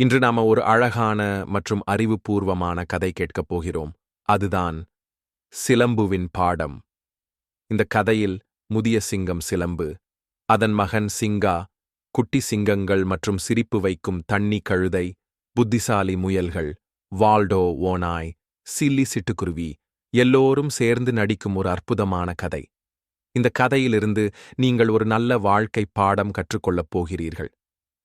இன்று நாம ஒரு அழகான மற்றும் அறிவுபூர்வமான கதை கேட்கப் போகிறோம். அதுதான் சிலம்புவின் பாடம். இந்த கதையில் முதிய சிங்கம் சிலம்பு அதன் மகன் சிங்கா குட்டி சிங்கங்கள் மற்றும் சிரிப்பு வைக்கும் தண்ணி கழுதை புத்திசாலி முயல்கள் வால்டோ ஓனாய் சில்லி சிட்டுக்குருவி எல்லோரும் சேர்ந்து நடிக்கும் ஒரு அற்புதமான கதை. இந்த கதையிலிருந்து நீங்கள் ஒரு நல்ல வாழ்க்கை பாடம் கற்றுக்கொள்ளப் போகிறீர்கள்.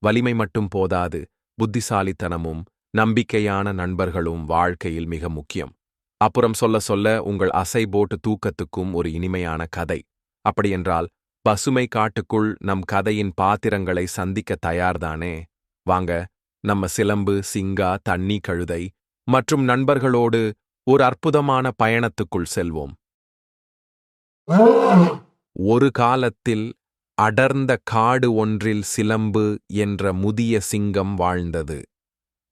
வலிமை மட்டும் போதாது புத்திசாலித்தனமும் நம்பிக்கையான நண்பர்களும் வாழ்க்கையில் மிக முக்கியம். அப்புறம் சொல்ல சொல்ல உங்கள் அசை போட்டு தூக்கத்துக்கும் ஒரு இனிமையான கதை. அப்படியென்றால் பசுமை காட்டுக்குள் நம் கதையின் பாத்திரங்களை சந்திக்க தயார்தானே? வாங்க நம்ம சிலம்பு சிங்கா தண்ணி கழுதை மற்றும் நண்பர்களோடு ஒரு அற்புதமான பயணத்துக்குள் செல்வோம். ஒரு காலத்தில் அடர்ந்த காடு ஒன்றில் சிலம்பு என்ற முதிய சிங்கம் வாழ்ந்தது.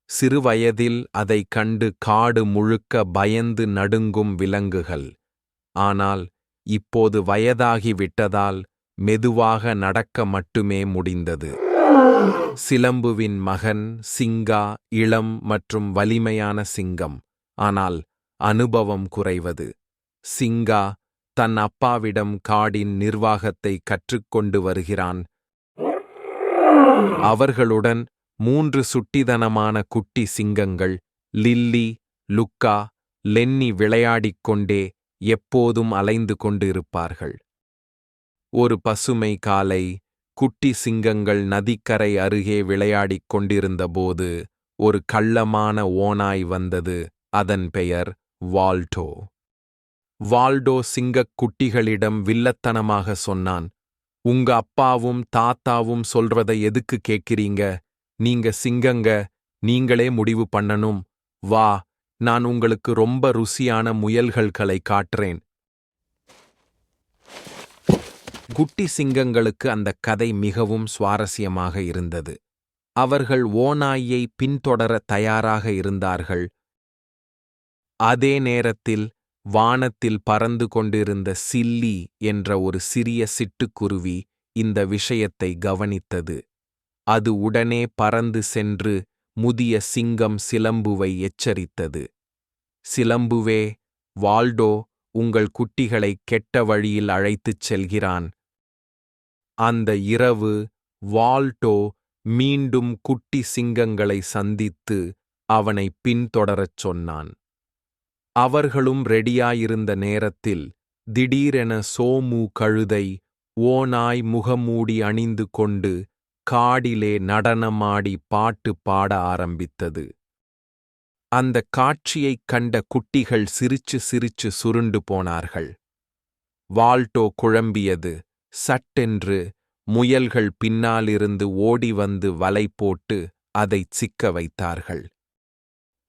சிறுவயதில் அதைக் கண்டு காடு முழுக்க பயந்து நடுங்கும் விலங்குகள். ஆனால் இப்போது வயதாகி விட்டதால் மெதுவாக நடக்க மட்டுமே முடிந்தது. சிலம்புவின் மகன் சிங்கா இளம் மற்றும் வலிமையான சிங்கம். ஆனால் அனுபவம் குறைவது. சிங்கா தன் அப்பாவிடம் காடின் நிர்வாகத்தை கற்றுக்கொண்டு வருகிறான். அவர்களுடன் மூன்று சுட்டிதனமான குட்டி சிங்கங்கள் லில்லி லுக்கா லென்னி விளையாடிக் கொண்டே எப்போதும் அலைந்து கொண்டிருப்பார்கள். ஒரு பசுமை காலை குட்டி சிங்கங்கள் நதிக்கரை அருகே விளையாடிக் கொண்டிருந்தபோது ஒரு கள்ளமான ஓநாய் வந்தது அதன் பெயர் வால்டோ. வால்டோ சிங்கக் குட்டிகளிடம் வில்லத்தனமாக சொன்னான் உங்க அப்பாவும் தாத்தாவும் சொல்றத எதுக்கு கேக்குறீங்க நீங்க சிங்கங்க நீங்களே முடிவு பண்ணணும். வா நான் உங்களுக்கு ரொம்ப ருசியான முயல்கள்களை காட்டுறேன். குட்டி சிங்கங்களுக்கு அந்த கதை மிகவும் சுவாரஸ்யமாக இருந்தது. அவர்கள் ஓநாயை பின்தொடர தயாராக இருந்தார்கள். அதே நேரத்தில் வானத்தில் பறந்து கொண்டிருந்த சில்லி என்ற ஒரு சிறிய சிட்டுக்குருவி இந்த விஷயத்தை கவனித்தது. அது உடனே பறந்து சென்று முதிய சிங்கம் சிலம்புவை எச்சரித்தது. சிலம்புவே வால்டோ உங்கள் குட்டிகளை கெட்ட வழியில் அழைத்துச் செல்கிறான். அந்த இரவு வால்டோ மீண்டும் குட்டி சிங்கங்களை சந்தித்து அவனை பின்தொடரச் சொன்னான். அவர்களும் ரெடியாயிருந்த நேரத்தில் திடீரென சோமு கழுதை ஓநாய் முகமூடி அணிந்து கொண்டு காடிலே நடனமாடி பாட்டு பாட ஆரம்பித்தது. அந்த காட்சியைக் கண்ட குட்டிகள் சிரிச்சு சிரிச்சு சுருண்டு போனார்கள். வால்டோ குழம்பியது. சட்டென்று முயல்கள் பின்னாலிருந்து ஓடி வந்து வலை போட்டு அதைச் சிக்க வைத்தார்கள்.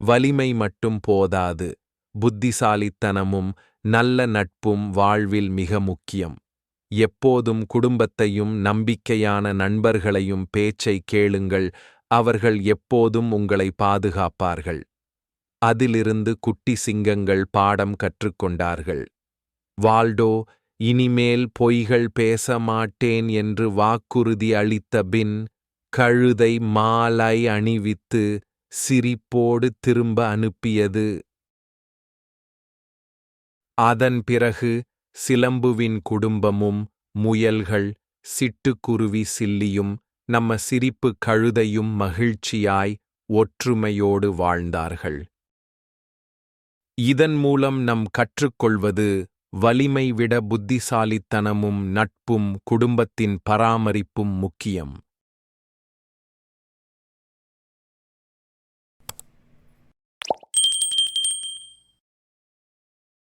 வலிமை மட்டும் போதாது. புத்திசாலித்தனமும் நல்ல நட்பும் வாழ்வில் மிக முக்கியம். எப்போதும் குடும்பத்தையும் நம்பிக்கையான நண்பர்களையும் பேச்சை கேளுங்கள் அவர்கள் எப்போதும் உங்களை பாதுகாப்பார்கள். அதிலிருந்து குட்டி சிங்கங்கள் பாடம் கற்றுக்கொண்டார்கள். வால்டோ இனிமேல் பொய்கள் பேச மாட்டேன் என்று வாக்குறுதி அளித்த பின் கழுதை மாலை அணிவித்து சிரிப்போடு திரும்ப அனுப்பியது அதன் பிறகு சிலம்புவின் குடும்பமும் முயல்கள் சிட்டுக்குருவி சில்லியும் நம்ம சிரிப்பு கழுதையும் மகிழ்ச்சியாய் ஒற்றுமையோடு வாழ்ந்தார்கள். இதன் மூலம் நம் கற்றுக்கொள்வது வலிமை விட புத்திசாலித்தனமும் நட்பும் குடும்பத்தின் பராமரிப்பும் முக்கியம்.